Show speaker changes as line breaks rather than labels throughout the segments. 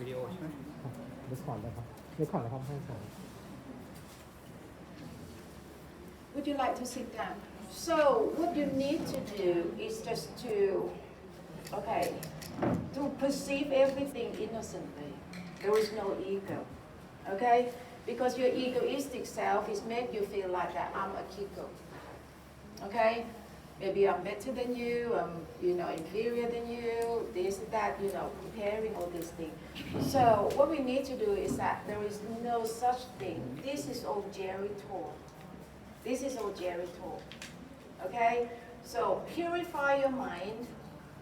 วิดีโอใช่ไหม
เรคคอร์ดแล้วครับเรคคอร์ดแล้วครับให้ครับ
Would you like to sit down? So what you need to do is just to, okay, to perceive everything innocently. There is no ego, okay? Because your egoistic self is make you feel like that I'm a Kiko, okay? Maybe I'm better than you, I'm, you know, inferior than you, this, that, you know, comparing all these things. So what we need to do is that there is no such thing. This is all Jerry talk. This is all Jerry talk. Okay? So purify your mind.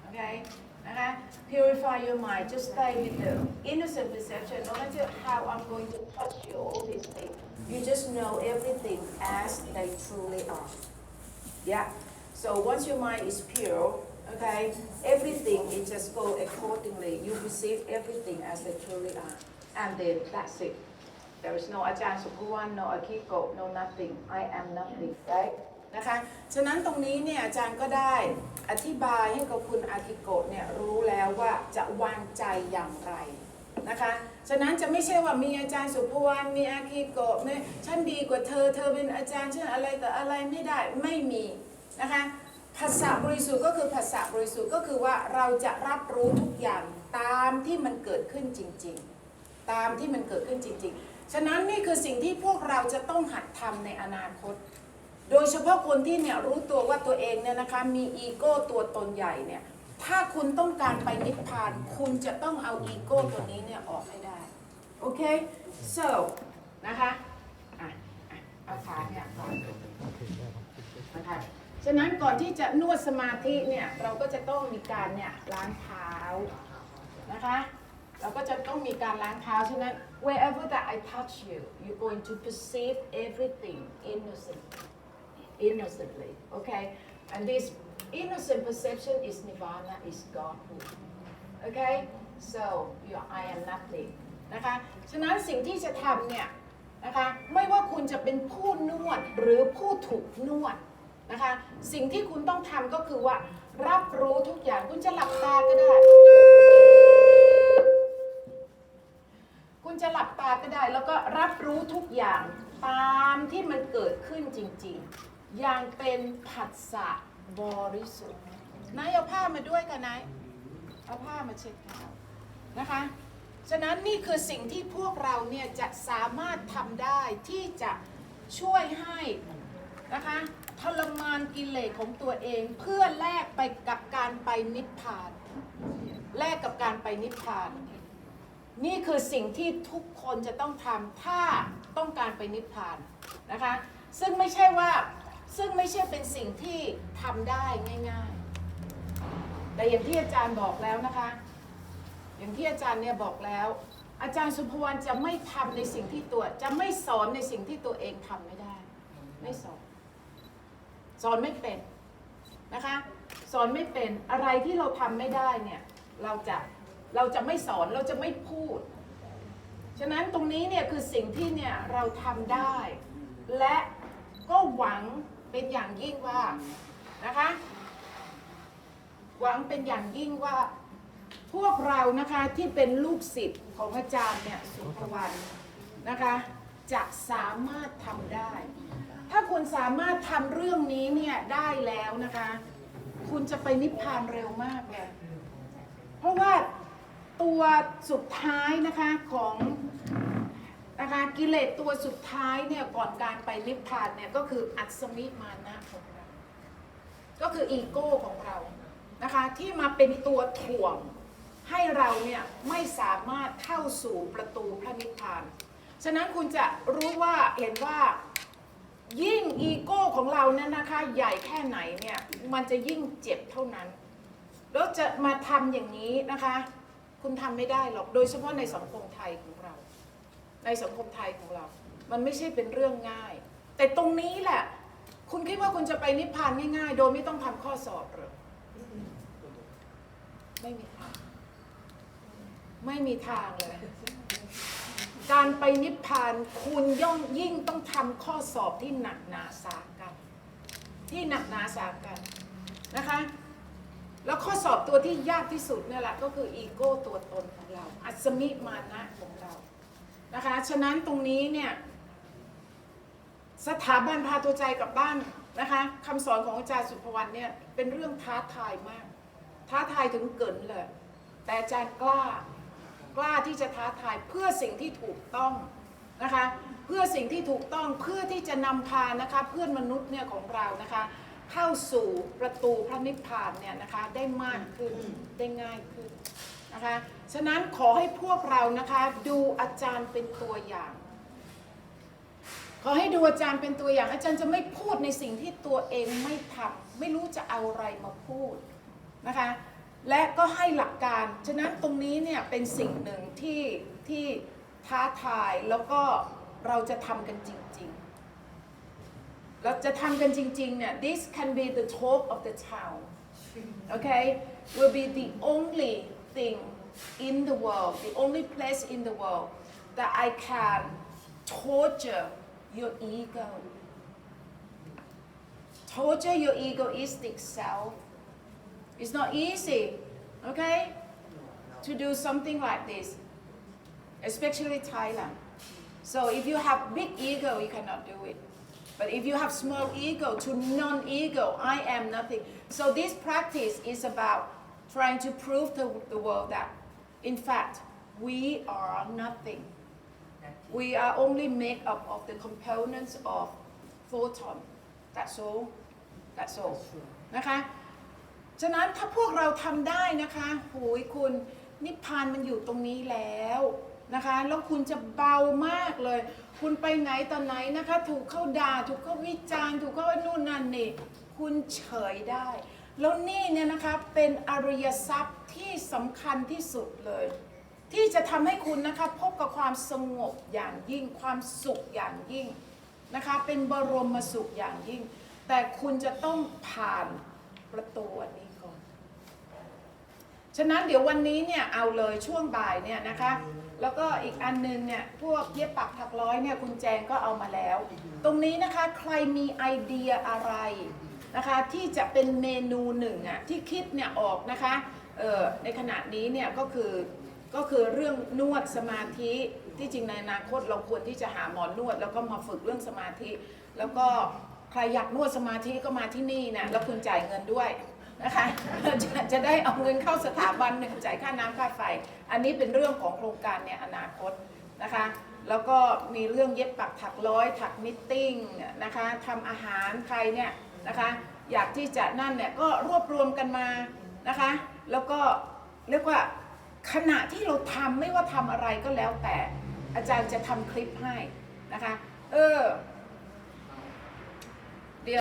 Okay? Okay? Purify your mind. Just stay with the innocent perception. No matter how I'm going to touch you, all these things. You just know everything as they truly are. Yeah. So once your mind is pure, okay, everything it just go accordingly. You receive everything as they truly are. And then that's it. There is no Ajahn Sukuwan, no Akiko, no nothing. I am nothing, right? นะคะ ฉะนั้นตรงนี้เนี่ยอาจารย์ก็ได้อธิบายให้กับคุณอากิโกะเนี่ยรู้แล้วว่าจะวางใจอย่างไรนะคะ ฉะนั้นจะไม่ใช่ว่ามีอาจารย์สุภวรรณมีอากิโกะเนี่ยฉันดีกว่าเธอ เธอเป็นอาจารย์ฉันอะไรแต่อะไรไม่ได้ ไม่มี นะคะภาษาบริสุทธิ์ก็คือภาษาบริสุทธิ์ก็คือว่าเราจะรับรู้ทุกอย่างตามที่มันเกิดขึ้นจริง ๆ ตามที่มันเกิดขึ้นจริง ๆ ฉะนั้นนี่คือสิ่งที่พวกเราจะต้องหัดทำในอนาคต โดยเฉพาะคนที่เนี่ยรู้ตัวว่าตัวเองเนี่ยนะคะมีอีโก้ตัวตนใหญ่เนี่ยถ้าคุณต้องการไปนิพพาน คุณจะต้องเอาอีโก้ตัวนี้เนี่ยออกให้ได้ โอเค so นะคะอะอะเอาขาเนี่ยก่อน
โอเคได้ครับ
นะคะ ฉะนั้นก่อนที่จะนวดสมาธิเนี่ยเราก็จะต้องมีการเนี่ยล้างเท้านะคะ เราก็จะต้องมีการล้างเท้าฉะนั้น wherever that I touch you you're going to perceive everything innocently innocently okay and this innocent perception is nirvana is Godhood okay so you I am nothing นะคะ ฉะนั้นสิ่งที่จะทำเนี่ยนะคะ ไม่ว่าคุณจะเป็นผู้นวดหรือผู้ถูกนวด นะคะสิ่งที่คุณต้องทำก็คือว่า รับรู้ทุกอย่างคุณจะหลับตาก็ได้ คุณจะหลับตาก็ได้ แล้วก็รับรู้ทุกอย่างตามที่มันเกิดขึ้นจริงๆ อย่างเป็นผัสสะบริสุทธิ์นายเอาผ้ามาด้วยกันนายเอาผ้ามาเช็ดเท้านะคะฉะนั้นนี่คือสิ่งที่พวกเราเนี่ยจะสามารถทำได้ที่จะช่วยให้นะคะ ทรมานกิเลสของตัวเองเพื่อแลกไปกับการไปนิพพาน แลกกับการไปนิพพาน นี่คือสิ่งที่ทุกคนจะต้องทำถ้าต้องการไปนิพพานนะคะ ซึ่งไม่ใช่ว่าซึ่งไม่ใช่เป็นสิ่งที่ทำได้ง่าย ๆ แต่อย่างที่อาจารย์บอกแล้วนะคะ อย่างที่อาจารย์เนี่ยบอกแล้ว อาจารย์สุภวรรณจะไม่ทำในสิ่งที่ตัวจะไม่สอนในสิ่งที่ตัวเองทำไม่ได้ ไม่สอน สอนไม่เป็นนะคะ สอนไม่เป็นอะไรที่เราทำไม่ได้เนี่ยเราจะเราจะไม่สอนเราจะไม่พูด ฉะนั้นตรงนี้เนี่ยคือสิ่งที่เนี่ยเราทำได้ และก็หวังเป็นอย่างยิ่งว่านะคะ หวังเป็นอย่างยิ่งว่าพวกเรานะคะที่เป็นลูกศิษย์ของอาจารย์เนี่ยสุภวรรณนะคะ จะสามารถทำได้ ถ้าคุณสามารถทำเรื่องนี้เนี่ยได้แล้วนะคะ คุณจะไปนิพพานเร็วมากเลยเพราะว่าตัวสุดท้ายนะคะของนะคะกิเลสตัวสุดท้ายเนี่ยก่อนการไปนิพพานเนี่ยก็คืออัศมิมานะของเรา ก็คืออีโก้ของเรานะคะที่มาเป็นตัวถ่วงให้เราเนี่ยไม่สามารถเข้าสู่ประตูพระนิพพาน ฉะนั้นคุณจะรู้ว่าเห็นว่ายิ่งอีโก้ของเราเนี่ยนะคะ ใหญ่แค่ไหนเนี่ยมันจะยิ่งเจ็บเท่านั้น แล้วจะมาทำอย่างนี้นะคะ คุณทำไม่ได้หรอกโดยเฉพาะในสังคมไทยของเรา ในสังคมไทยของเรา มันไม่ใช่เป็นเรื่องง่าย แต่ตรงนี้แหละ คุณคิดว่าคุณจะไปนิพพานง่ายๆ โดยไม่ต้องทำข้อสอบหรือไม่มีทาง ไม่มีทางเลย การไปนิพพานคุณย่อมยิ่งต้องทำข้อสอบที่หนักหนาสากัน ที่หนักหนาสากันนะคะ แล้วข้อสอบตัวที่ยากที่สุดเนี่ยแหละก็คืออีโก้ตัวตนของเรา อัศมิมานะของเรานะคะ ฉะนั้นตรงนี้เนี่ยสถาบันพาตัวใจกลับบ้านนะคะคำสอนของอาจารย์สุภวรรณเนี่ยเป็นเรื่องท้าทายมาก ท้าทายถึงเกินเลย แต่อาจารย์กล้า กล้าที่จะท้าทายเพื่อสิ่งที่ถูกต้องนะคะเพื่อสิ่งที่ถูกต้องเพื่อที่จะนำพานะคะเพื่อนมนุษย์เนี่ยของเรานะคะเข้าสู่ประตูพระนิพพานเนี่ยนะคะได้มากขึ้นได้ง่ายขึ้นนะคะฉะนั้นขอให้พวกเรานะคะดูอาจารย์เป็นตัวอย่าง ขอให้ดูอาจารย์เป็นตัวอย่าง อาจารย์จะไม่พูดในสิ่งที่ตัวเองไม่ทำไม่รู้จะเอาอะไรมาพูดนะคะ และก็ให้หลักการ ฉะนั้นตรงนี้เนี่ยเป็นสิ่งหนึ่งที่ที่ท้าทายแล้วก็เราจะทำกันจริงๆ เราจะทำกันจริงๆเนี่ย this can be the talk of the town okay will be the only thing in the world the only place in the world that I can torture your ego torture your egoistic self it's not easy okay to do something like this especially Thailand so if you have big ego you cannot do it but if you have small ego to non-ego, I am nothing. So this practice is about trying to prove to the world that, in fact, we are nothing. We are only made up of the components of photon. That's all. That's all. นะคะ ฉะนั้นถ้าพวกเราทำได้นะคะโหยคุณนิพพานมันอยู่ตรงนี้แล้วนะคะแล้วคุณจะเบามากเลย คุณไปไหนตอนไหนนะคะ ถูกเข้าด่า ถูกเข้าวิจารณ์ ถูกเข้านู่นนั่นนี่ คุณเฉยได้ แล้วนี่เนี่ยนะคะเป็นอริยทรัพย์ที่สำคัญที่สุดเลย ที่จะทำให้คุณนะคะพบกับความสงบอย่างยิ่ง ความสุขอย่างยิ่งนะคะ เป็นบรมสุขอย่างยิ่ง แต่คุณจะต้องผ่านประตูนี้ ฉะนั้นเดี๋ยววันนี้เนี่ยเอาเลยช่วงบ่ายเนี่ยนะคะ แล้วก็อีกอันนึงเนี่ยพวกเย็บปักถักร้อยเนี่ยคุณแจงก็เอามาแล้ว ตรงนี้นะคะใครมีไอเดียอะไรนะคะที่จะเป็นเมนูหนึ่งอะที่คิดเนี่ยออกนะคะเออในขณะนี้เนี่ยก็คือก็คือเรื่องนวดสมาธิที่จริงในอนาคตเราควรที่จะหาหมอนนวด แล้วก็มาฝึกเรื่องสมาธิ แล้วก็ใครอยากนวดสมาธิก็มาที่นี่นะแล้วคุณจ่ายเงินด้วย นะคะจะจะได้เอาเงินเข้าสถาบันหนึ่งจ่ายค่าน้ำค่าไฟ อันนี้เป็นเรื่องของโครงการในอนาคตนะคะ แล้วก็มีเรื่องเย็บปักถักร้อยถักนิตติ้งนะคะทำอาหารใครเนี่ยนะคะอยากที่จะนั่นเนี่ยก็รวบรวมกันมานะคะ แล้วก็เรียกว่าขณะที่เราทำไม่ว่าทำอะไรก็แล้วแต่อาจารย์จะทำคลิปให้นะคะ เออ